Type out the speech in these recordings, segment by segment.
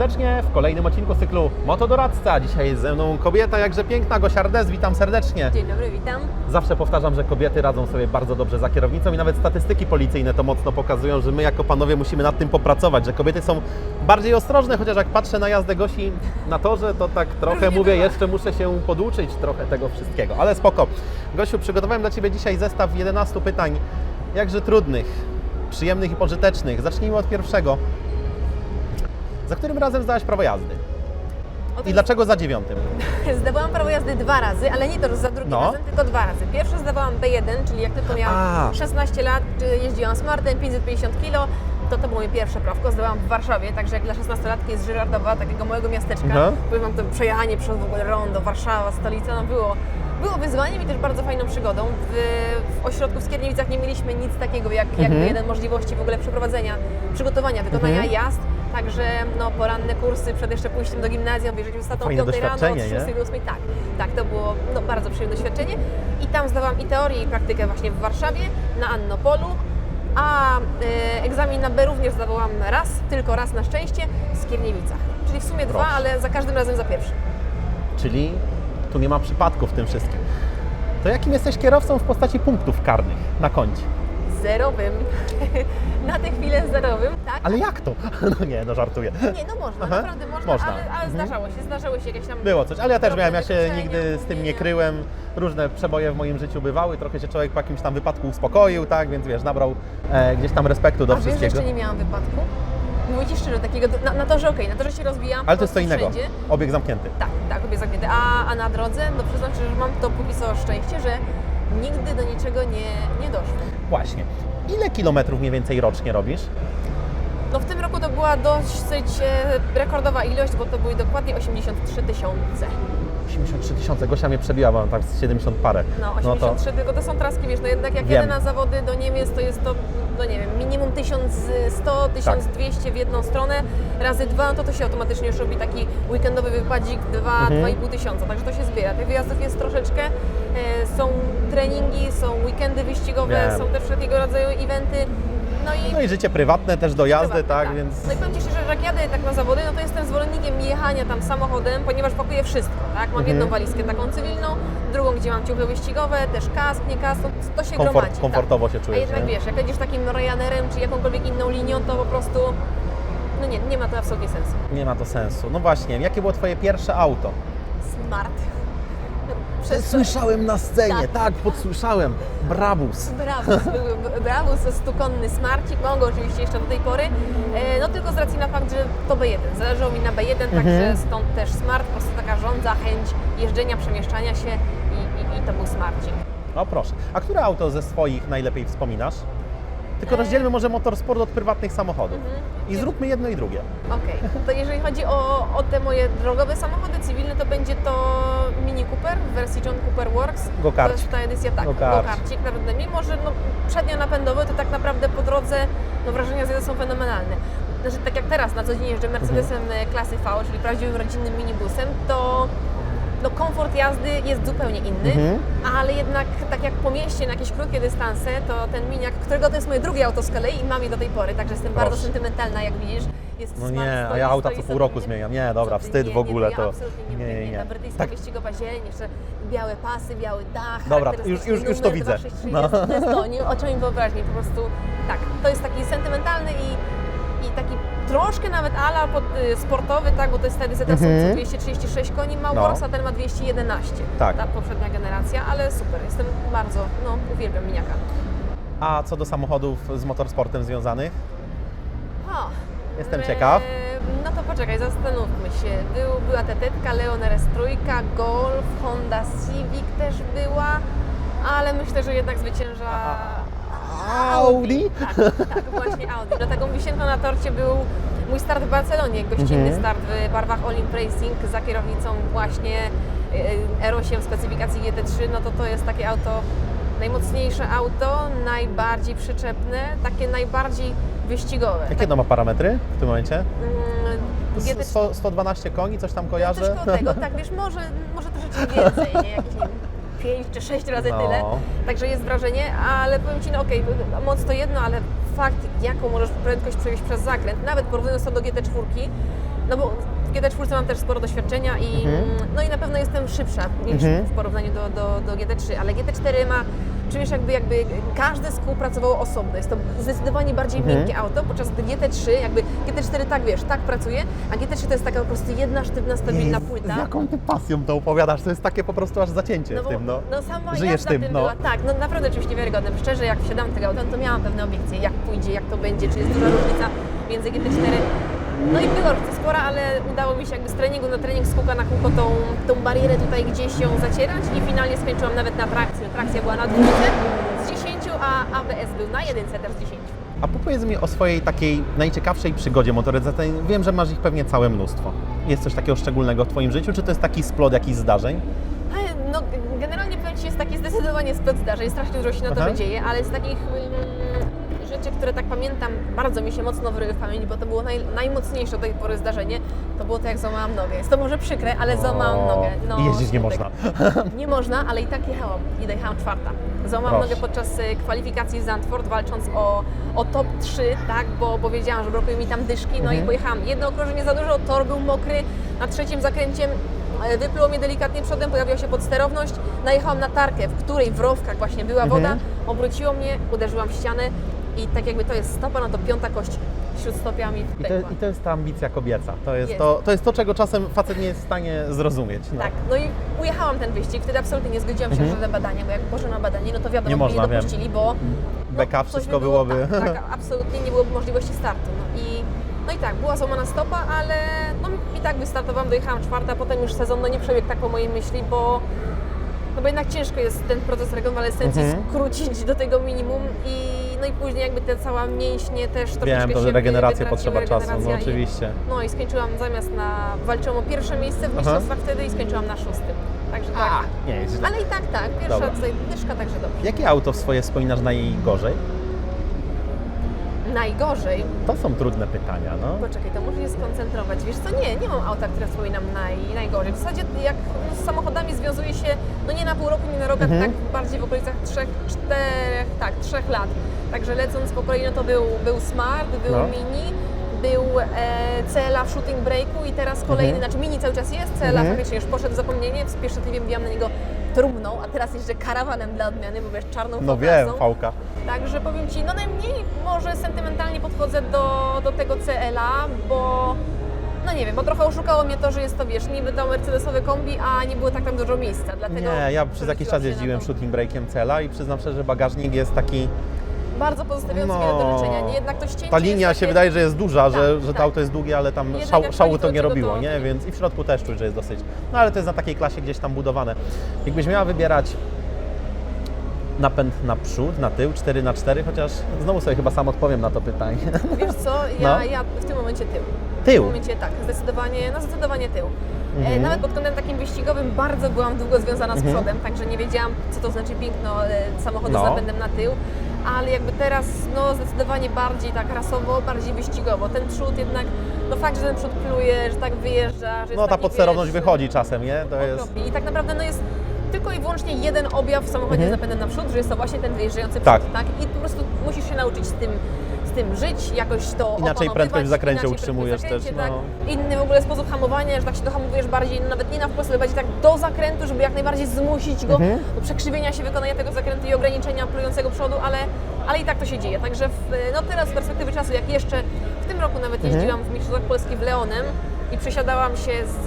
serdecznie w kolejnym odcinku cyklu Motodoradca. Dzisiaj jest ze mną kobieta jakże piękna, Gosia Rdes, witam serdecznie. Dzień dobry, witam. Zawsze powtarzam, że kobiety radzą sobie bardzo dobrze za kierownicą i nawet statystyki policyjne to mocno pokazują, że my jako panowie musimy nad tym popracować, że kobiety są bardziej ostrożne, chociaż jak patrzę na jazdę Gosi na torze, to tak trochę mówię, bywa. jeszcze muszę się poduczyć trochę tego wszystkiego, ale spoko. Gosiu, przygotowałem dla Ciebie dzisiaj zestaw 11 pytań, jakże trudnych, przyjemnych i pożytecznych. Zacznijmy od pierwszego. Za którym razem zdałaś prawo jazdy? I dlaczego za dziewiątym? Zdawałam prawo jazdy dwa razy, ale nie to, za drugim No. razem, tylko dwa razy. Pierwszy zdawałam B1, czyli jak tylko miałam A. 16 lat, jeździłam Smartem, 550 kg, to to było moje pierwsze prawko. Zdawałam w Warszawie, także jak dla 16-latki z Żyrardowa, takiego małego miasteczka, Aha. powiem Wam, to przejechanie przez w ogóle rondo, Warszawa, stolica, no było, było wyzwaniem i też bardzo fajną przygodą. W, w ośrodku w Skierniewicach nie mieliśmy nic takiego jak, jak Mhm. jeden możliwości w ogóle przeprowadzenia, przygotowania, wykonania Mhm. jazd. Także no, poranne kursy przed jeszcze pójściem do gimnazjum, wjeżdżać w ostatnią Fajne 5 rano, od doświadczenie, 6 nie? do 8, tak, tak, to było no, bardzo przyjemne doświadczenie. I tam zdawałam i teorię, i praktykę właśnie w Warszawie, na Annopolu, a e, egzamin na B również zdawałam raz, tylko raz na szczęście, w Skierniewicach. Czyli w sumie dwa, Proszę. ale za każdym razem za pierwszy. Czyli tu nie ma przypadków w tym wszystkim. To jakim jesteś kierowcą w postaci punktów karnych na koncie? Zerowym. na tę chwilę zerowym, tak? Ale jak to? No nie, no żartuję. Nie, no można, Aha, naprawdę można, można. ale, ale Mhm. zdarzało się, zdarzało się jakieś tam... Było coś, ale ja też miałem, ja się wykroczenia, nigdy z tym nie kryłem. Różne przeboje w moim życiu bywały, trochę się człowiek po jakimś tam wypadku uspokoił, tak, więc wiesz, nabrał e, gdzieś tam respektu do A wiesz, że wszystkiego. jeszcze nie miałam wypadku? Mówię Ci szczerze, takiego, na, na torze okej, na torze się rozbijam, Ale to jest co innego. wszędzie. Obieg zamknięty. Tak, tak, obie zamknięte. A, a na drodze, no przyznam szczerze, że mam to póki co szczęście, że nigdy do niczego nie, nie doszło. Właśnie. Ile kilometrów mniej więcej rocznie robisz? No w tym roku to była dosyć e, rekordowa ilość, bo to były dokładnie 83 tysiące. 83 tysiące. Gosia mnie przebiła, mam tak z 70 parę. No to 83, tylko to są traski, wiesz, no jednak jak Wiem. jadę na zawody do Niemiec, to jest to, no nie wiem, minimum 1100, 1200 w jedną stronę, razy dwa, no to to się automatycznie już robi taki weekendowy wypadzik 2, Mhm. 2,5 tysiąca, także to się zbiera. Tych wyjazdów jest troszeczkę, są treningi, są weekendy wyścigowe, Wiem. są też wszelkiego rodzaju eventy, no i No i życie prywatne też do jazdy, Prywatne, tak, więc... No i powiem Ci szczerze, że jak jadę tak na zawody, no to jestem zwolennikiem jechania tam samochodem, ponieważ pakuję wszystko, tak? Mam Mhm. jedną walizkę taką cywilną, drugą, gdzie mam ciuchy wyścigowe, też kask, nie kask, to, to się Komfort, gromadzi. komfortowo się Tak. A czujesz, jednak nie? wiesz, jak jedziesz takim Ryanerem, czy jakąkolwiek inną linią, to po prostu, no nie, nie ma to absolutnie sensu. Nie ma to sensu. No właśnie, jakie było Twoje pierwsze auto? Smart. Przez Słyszałem na scenie, Tak. tak, podsłyszałem. Brabus. Brabus, był Brabus, stukonny smarcik, mam go oczywiście jeszcze do tej pory, e, no tylko z racji na fakt, że to B1, zależało mi na B1, Mhm. także stąd też smart, po prostu taka żądza, chęć jeżdżenia, przemieszczania się i, i, i to był smarcik. O proszę. A które auto ze swoich najlepiej wspominasz? Tylko rozdzielmy może motorsport od prywatnych samochodów. I zróbmy jedno i drugie. Okej, to jeżeli chodzi o, o te moje drogowe samochody cywilne, to będzie to Mini Cooper w wersji John Cooper Works. Go-karcik. To jest ta edycja, tak, Go-karcik. go-karcik, naprawdę. Mimo, że no, przednio napędowy, to tak naprawdę po drodze no, wrażenia z jazdy są fenomenalne. Znaczy, tak jak teraz na co dzień jeżdżę Mercedesem e, klasy V, czyli prawdziwym rodzinnym minibusem, to no, komfort jazdy jest zupełnie inny, Mhm. ale jednak tak jak po mieście na jakieś krótkie dystanse, to ten miniak, którego to jest moje drugie auto z kolei i mam je do tej pory, także jestem Proszę. bardzo sentymentalna, jak widzisz. Jest No smart, nie, a stoi, ja auta co pół roku zmieniam. Nie, dobra, wstyd nie, w ogóle nie, to. Nie, Nie, nie, nie. Ta brytyjska Tak. wyścigowa zieleń, jeszcze białe pasy, biały dach. Dobra, już- już- już to widzę. 263 No. Jest, to jest to, nie oczami wyobraźni, po prostu tak. To jest taki sentymentalny i, i taki troszkę nawet ala pod, y, sportowy, tak, bo to jest wtedy ZS Mhm. 236 koni No. Works, a ten ma 211. Tak. Ta poprzednia generacja, ale super, jestem bardzo, no uwielbiam miniaka. A co do samochodów z motorsportem związanych? Jestem e, ciekaw. No to poczekaj, zastanówmy się. Był, była Tetetka, Leon RS3, Golf, Honda Civic też była, ale myślę, że jednak zwycięża Audi? Tak, tak, właśnie Audi. No taką wisienką na torcie był mój start w Barcelonie, gościnny Mhm. start w barwach Olimp Racing za kierownicą właśnie e, R8 w specyfikacji GT3, no to to jest takie auto, najmocniejsze auto, najbardziej przyczepne, takie najbardziej wyścigowe. Jakie to ma parametry w tym momencie? Mm, GT3 Sto- 112 koni, coś tam Coś kojarzę? koło tego, tak, wiesz, może, może troszeczkę więcej, nie? Nie 5 czy 6 razy No. tyle. Także jest wrażenie, ale powiem Ci, no okej, moc to jedno, ale fakt, jaką możesz prędkość przewieźć przez zakręt, nawet porównując to do GT4, no bo w GT4 mam też sporo doświadczenia i, Mhm. no i na pewno jestem szybsza niż Mhm. w porównaniu do, do, do GT3, ale GT4 ma, czujesz jakby, jakby każde z kół pracowało osobno. Jest to zdecydowanie bardziej Mhm. miękkie auto, podczas gdy GT3, jakby GT4 tak wiesz, tak pracuje, a GT3 to jest taka po prostu jedna sztywna, stabilna Jezu, płyta. Z jaką ty pasją to opowiadasz? To jest takie po prostu aż zacięcie No w tym, no. no sama Żyjesz tym, tym no. była, tak, no naprawdę czymś niewiarygodnym. Szczerze, jak wsiadałam do tego auta, no to miałam pewne obiekcje, jak pójdzie, jak to będzie, czy jest duża różnica między GT4. No i była różnica spora, ale udało mi się jakby z treningu na trening, z kółka na kółko tą, tą barierę tutaj gdzieś ją zacierać i finalnie skończyłam nawet na trakcji. No, Trakcja była na dwójce z 10, a ABS był na jedynce też z 10. A powiedz mi o swojej takiej najciekawszej przygodzie motoryzacyjnej. Wiem, że masz ich pewnie całe mnóstwo. Jest coś takiego szczególnego w Twoim życiu, czy to jest taki splot jakichś zdarzeń? No, generalnie powiem Ci, jest takie zdecydowanie splot zdarzeń, strasznie dużo się na to Aha. dzieje, ale z takich rzeczy, które tak pamiętam, bardzo mi się mocno wryły w pamięć, bo to było naj, najmocniejsze do tej pory zdarzenie, to było to, jak złamałam nogę. Jest to może przykre, ale złamałam O, nogę. No, I jeździć nie można. Nie można, ale i tak jechałam i dojechałam czwarta. Złamałam Proszę. nogę podczas y, kwalifikacji z Zandvoort, walcząc o, o top 3, tak, bo, bo wiedziałam, że brakuje mi tam dyszki, no Mhm. i pojechałam. Jedno okrążenie za dużo, tor był mokry, na trzecim zakręcie e, wypluło mnie delikatnie przodem, pojawiła się podsterowność, najechałam na tarkę, w której w rowkach właśnie była Mhm. woda, obróciło mnie, uderzyłam w ścianę i tak jakby to jest stopa, no to piąta kość śródstopia mi I to. I to jest ta ambicja kobieca. To jest, Jest. To, to jest to, czego czasem facet nie jest w stanie zrozumieć. No. Tak, no i ujechałam ten wyścig, wtedy absolutnie nie zgodziłam się Mhm. na żadne badania, bo jak poszłam na badanie, no to wiadomo, Nie by można, nie wiem. dopuścili, bo no, Beka, wszystko by było, byłoby. Tak, tak, absolutnie nie byłoby możliwości startu. No i, no i tak, była złamana stopa, ale no i tak wystartowałam, dojechałam czwarta, potem już sezon no nie przebiegł tak po mojej myśli, bo no bo jednak ciężko jest ten proces rekonwalescencji Mhm. skrócić do tego minimum i no i później jakby te cała mięśnie też troszeczkę Wiem, to się regeneracja wytraciły, potrzeba czasu, no regeneracja i- oczywiście. no i skończyłam zamiast na, walczyłam o pierwsze miejsce w mistrzostwach wtedy i skończyłam na szóstym. Także tak. Nie jest źle. Ale i tak, tak. Pierwsza Dobra. tutaj dyszka, także dobrze. Jakie auto swoje wspominasz najgorzej? Najgorzej. To są trudne pytania, no. Poczekaj, to muszę się skoncentrować. Wiesz co, nie, nie mam auta, które wspominam naj, najgorzej. W zasadzie jak z samochodami związuje się, no nie na pół roku, nie na rok, a Mhm. tak bardziej w okolicach trzech, czterech, tak, trzech lat. Także lecąc po kolei, no to był, był Smart, był No. Mini, był e, CLA w Shooting Breaku i teraz kolejny, Mhm. znaczy Mini cały czas jest, CLA Mhm. faktycznie już poszedł w zapomnienie, spieszczytliwie wbijam na niego trumną, a teraz jeszcze karawanem dla odmiany, bo wiesz, czarną No wiem, fałka. Także powiem Ci, no najmniej może sentymentalnie podchodzę do, do tego CLA, bo no nie wiem, bo trochę oszukało mnie to, że jest to, wiesz, niby to mercedesowe kombi, a nie było tak tam dużo miejsca, dlatego... Nie, ja przez jakiś czas jeździłem shooting breakiem Cela i przyznam szczerze, że bagażnik jest taki... Bardzo pozostawiający No, wiele do życzenia, nie? Jednak to ścięcie Ta linia się takie- wydaje, że jest duża, że, Tak, że to tak. auto jest długie, ale tam szał, szału to nie robiło, to- nie? Więc i w środku też czuć, że jest dosyć... No ale to jest na takiej klasie gdzieś tam budowane. Jakbyś miała wybierać napęd na przód, na tył, 4 na 4 chociaż znowu sobie chyba sam odpowiem na to pytanie. Wiesz co, ja, No. ja w tym momencie tył. W Tył? tym momencie tak, zdecydowanie, no zdecydowanie tył. E, Mhm. nawet pod kątem takim wyścigowym bardzo byłam długo związana z Mhm. przodem, także nie wiedziałam, co to znaczy piękno e, samochodu No. z napędem na tył. Ale jakby teraz, no zdecydowanie bardziej tak rasowo, bardziej wyścigowo. Ten przód jednak, no fakt, że ten przód pluje, że tak wyjeżdża, że No ta podsterowność wychodzi czasem, nie? To jest... I tak naprawdę no jest tylko i wyłącznie jeden objaw w samochodzie Mhm. z napędem na przód, że jest to właśnie ten wyjeżdżający Tak. przód, tak? I po prostu musisz się nauczyć z tym, z tym żyć, jakoś to Inaczej prędkość w zakręcie inaczej prędkość w utrzymujesz zakręcie, też, Tak. no. Inny w ogóle sposób hamowania, że tak się dohamowujesz bardziej, no nawet nie na wprost, ale bardziej tak do zakrętu, żeby jak najbardziej zmusić go Mhm. do przekrzywienia się wykonania tego zakrętu i ograniczenia plującego przodu, ale, ale i tak to się dzieje. Także w, no teraz z perspektywy czasu, jak jeszcze w tym roku nawet Mhm. jeździłam w Mistrzostwach Polski w Leonem i przesiadałam się z,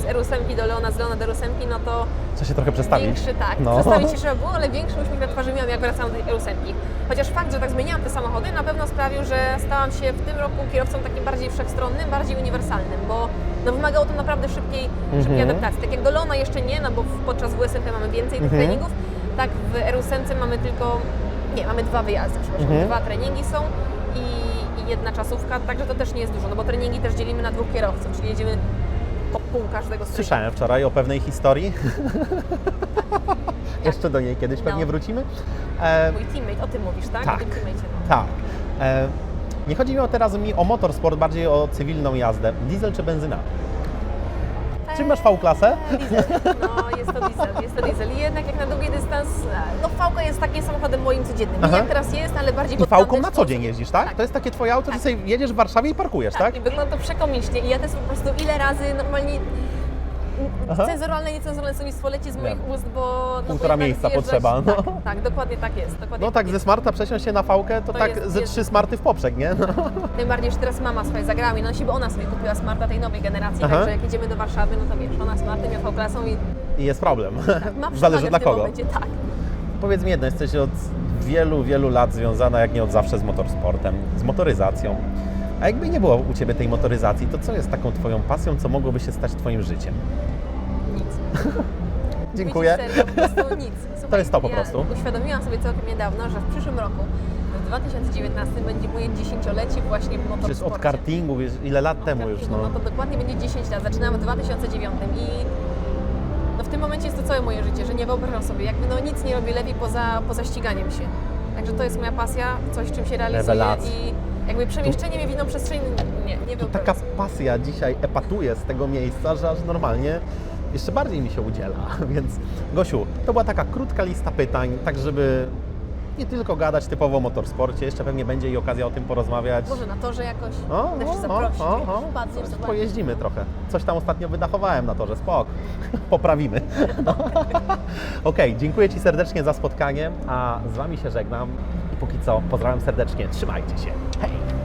z R8 do Leona, z Leona do R8, no to Trzeba się trochę przestawić. Większy, tak. No. Przestawić się trzeba było, ale większy uśmiech na twarzy miałam, jak wracałam do tej ósemki. Chociaż fakt, że tak zmieniałam te samochody, na pewno sprawił, że stałam się w tym roku kierowcą takim bardziej wszechstronnym, bardziej uniwersalnym, bo no, wymagało to naprawdę szybkiej, szybkiej Mhm. adaptacji. Tak jak do Leona jeszcze nie, no bo podczas WSMP mamy więcej tych Mhm. treningów, tak w R8 mamy tylko, nie, mamy dwa wyjazdy, przepraszam, Mhm. dwa treningi są jedna czasówka, także to też nie jest dużo, no bo treningi też dzielimy na dwóch kierowców, czyli jedziemy po pół każdego z Słyszałem wczoraj o pewnej historii. Jeszcze do niej kiedyś pewnie No. wrócimy. E, Mój teammate, o tym mówisz, tak? Tak. O tym teammate'cie, no. tak. E, nie chodzi mi o teraz mi o motorsport, bardziej o cywilną jazdę. Diesel czy benzyna? Czym masz V-klasę? Diesel. No, jest to diesel, jest to diesel. I jednak jak na długi dystans, no Fałka jest takim samochodem moim codziennym. Aha. Nie jak teraz jest, ale bardziej I V-ką tamten na co dzień jeździsz, tak? Tak. To jest takie twoje auto, że Tak. sobie jedziesz w Warszawie i parkujesz, tak? I wygląda to przekomicznie. I ja też po prostu ile razy normalnie Aha. cenzuralne, niecenzuralne słownictwo leci z moich Wiem. ust, bo... No, bo Półtora jednak miejsca potrzeba, no. Tak, tak, dokładnie tak jest. Dokładnie No tak, ze jest. Smarta przesiąść się na V-kę, to, To tak jest- ze jest- trzy Smarty w poprzek, nie? No. Tym bardziej, że teraz mama swoje zagrała mi nosi, bo ona sobie kupiła Smarta tej nowej generacji, Aha. także jak jedziemy do Warszawy, no to wiesz, ona Smartem, ja V-klasą i I jest problem. ma Zależy dla w tym kogo. momencie, tak. Powiedz mi jedno, jesteś od wielu, wielu lat związana, jak nie od zawsze, z motorsportem, z motoryzacją. A jakby nie było u Ciebie tej motoryzacji, to co jest taką Twoją pasją, co mogłoby się stać Twoim życiem? Nic. Dziękuję. Serio, po prostu nic. Słuchaj, jest to po ja prostu. Uświadomiłam sobie całkiem niedawno, że w przyszłym roku, w 2019 będzie moje dziesięciolecie właśnie w motorsporcie. Przecież od kartingu, wiesz, ile lat temu już, No. no. to dokładnie będzie 10 lat. Zaczynałam w 2009 i no w tym momencie jest to całe moje życie, że nie wyobrażam sobie, jakby no nic nie robię lepiej poza, poza ściganiem się. Także to jest moja pasja, coś czym się realizuję Rewelacja. i jakby przemieszczenie mnie w inną przestrzeń, nie, nie wyobrażam taka pasja dzisiaj epatuje z tego miejsca, że aż normalnie jeszcze bardziej mi się udziela. Więc Gosiu, to była taka krótka lista pytań, tak żeby nie tylko gadać typowo o motorsporcie, jeszcze pewnie będzie i okazja o tym porozmawiać. Może na torze jakoś O, też o, zaprosić, o, wpadniesz. Pojeździmy trochę. Coś tam ostatnio wydachowałem na torze, spok. Poprawimy. Okej, dziękuję Ci serdecznie za spotkanie, a z Wami się żegnam i póki co pozdrawiam serdecznie. Trzymajcie się. Hej!